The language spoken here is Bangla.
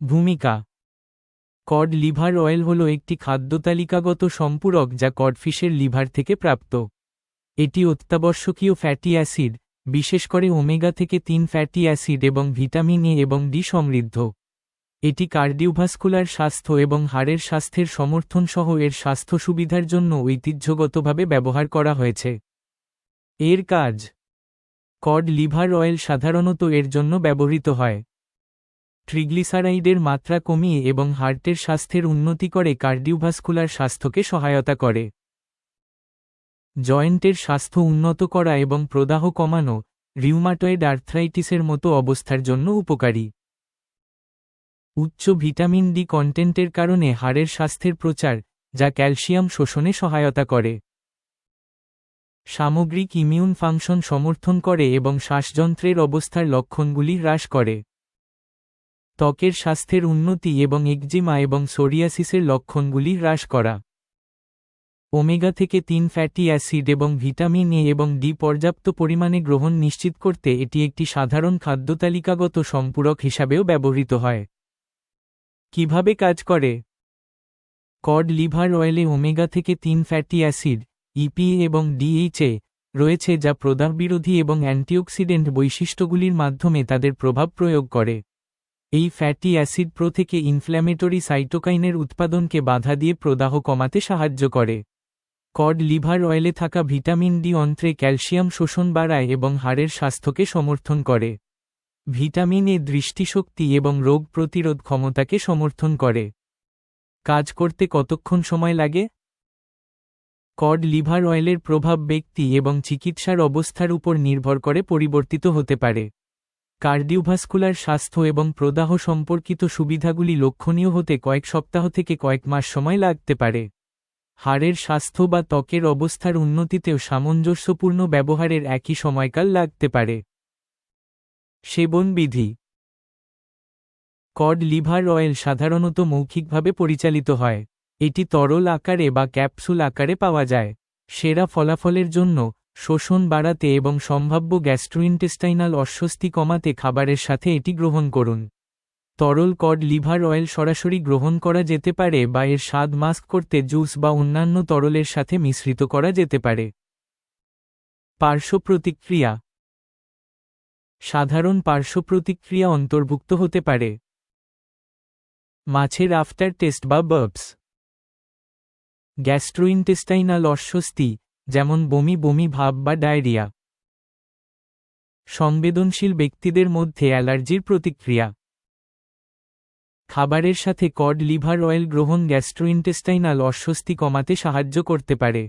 ভূমিকা। কড লিভার অয়েল হল একটি খাদ্যতালিকাগত সম্পূরক যা কডফিশের লিভার থেকে প্রাপ্ত। এটি অত্যাবশ্যকীয় ফ্যাটি অ্যাসিড বিশেষ করে ওমেগা থেকে তিন ফ্যাটি অ্যাসিড এবং ভিটামিন এ এবং ডি সমৃদ্ধ। এটি কার্ডিওভাস্কুলার স্বাস্থ্য এবং হাড়ের স্বাস্থ্যের সমর্থন সহ এর স্বাস্থ্য সুবিধার জন্য ঐতিহ্যগতভাবে ব্যবহার করা হয়েছে। এর কাজ। কড লিভার অয়েল সাধারণত এর জন্য ব্যবহৃত হয়। ট্রিগ্লিসারাইডের মাত্রা কমিয়ে এবং হার্টের স্বাস্থ্যের উন্নতি করে কার্ডিওভাস্কুলার স্বাস্থ্যকে সহায়তা করে। জয়েন্টের স্বাস্থ্য উন্নত করা এবং প্রদাহ কমানো রিউমাটয়েড আর্থ্রাইটিসের মতো অবস্থার জন্য উপকারী। উচ্চ ভিটামিন ডি কন্টেন্টের কারণে হাড়ের স্বাস্থ্যের প্রচার, যা ক্যালসিয়াম শোষণে সহায়তা করে। সামগ্রিক ইমিউন ফাংশন সমর্থন করে এবং শ্বাসযন্ত্রের অবস্থার লক্ষণগুলি হ্রাস করে। ত্বকের স্বাস্থ্যের উন্নতি এবং একজিমা এবং সোরিয়াসিসের লক্ষণগুলি হ্রাস করা। ওমেগা থেকে তিন ফ্যাটি অ্যাসিড এবং ভিটামিন এ এবং ডি পর্যাপ্ত পরিমাণে গ্রহণ নিশ্চিত করতে এটি একটি সাধারণ খাদ্যতালিকাগত সম্পূরক হিসাবেও ব্যবহৃত হয়। কীভাবে কাজ করে? কড লিভার অয়েলে ওমেগা থেকে তিন ফ্যাটি অ্যাসিড ইপিএ এবং ডিএইচএ রয়েছে যা প্রদাহবিরোধী এবং অ্যান্টিঅক্সিডেন্ট বৈশিষ্ট্যগুলির মাধ্যমে তাদের প্রভাব প্রয়োগ করে। এই ফ্যাটি অ্যাসিড প্রো থেকে ইনফ্ল্যামেটরি সাইটোকাইনের উৎপাদনকে বাধা দিয়ে প্রদাহ কমাতে সাহায্য করে। কড লিভার অয়েলে থাকা ভিটামিন ডি অন্ত্রে ক্যালসিয়াম শোষণ বাড়ায় এবং হাড়ের স্বাস্থ্যকে সমর্থন করে। ভিটামিন এ দৃষ্টিশক্তি এবং রোগ প্রতিরোধ ক্ষমতাকে সমর্থন করে। কাজ করতে কতক্ষণ সময় লাগে? কড লিভার অয়েলের প্রভাব ব্যক্তি এবং চিকিৎসার অবস্থার উপর নির্ভর করে পরিবর্তিত হতে পারে। কার্ডিওভাস্কুলার স্বাস্থ্য এবং প্রদাহ সম্পর্কিত সুবিধাগুলি লক্ষণীয় হতে কয়েক সপ্তাহ থেকে কয়েক মাস সময় লাগতে পারে। হাড়ের স্বাস্থ্য বা ত্বকের অবস্থার উন্নতিতেও সামঞ্জস্যপূর্ণ ব্যবহারের একই সময়কাল লাগতে পারে। সেবন বিধি কড লিভার অয়েল সাধারণত মৌখিকভাবে পরিচালিত হয়। এটি তরল আকারে বা ক্যাপসুল আকারে পাওয়া যায়। সেরা ফলাফলের জন্য শোষণ বাড়াতে এবং সম্ভাব্য গ্যাস্ট্রোইন্টেস্টাইনাল অস্বস্তি কমাতে খাবারের সাথে এটি গ্রহণ করুন। তরল কড লিভার অয়েল সরাসরি গ্রহণ করা যেতে পারে বা এর স্বাদ মাস্ক করতে জুস বা অন্যান্য তরলের সাথে মিশ্রিত করা যেতে পারে। পার্শ্ব প্রতিক্রিয়া সাধারণ পার্শ্ব প্রতিক্রিয়া অন্তর্ভুক্ত হতে পারে। মাছের আফটার টেস্ট বা বার্বস। গ্যাস্ট্রোইন্টেস্টাইনাল অস্বস্তি যেমন বমি বমি ভাব বা ডায়রিয়া। সংবেদনশীল ব্যক্তিদের মধ্যে অ্যালার্জির প্রতিক্রিয়া। খাবারের সাথে কড লিভার অয়েল গ্রহণ, গ্যাস্ট্রোইন্টেস্টাইনাল অস্বস্তি কমাতে সাহায্য করতে পারে।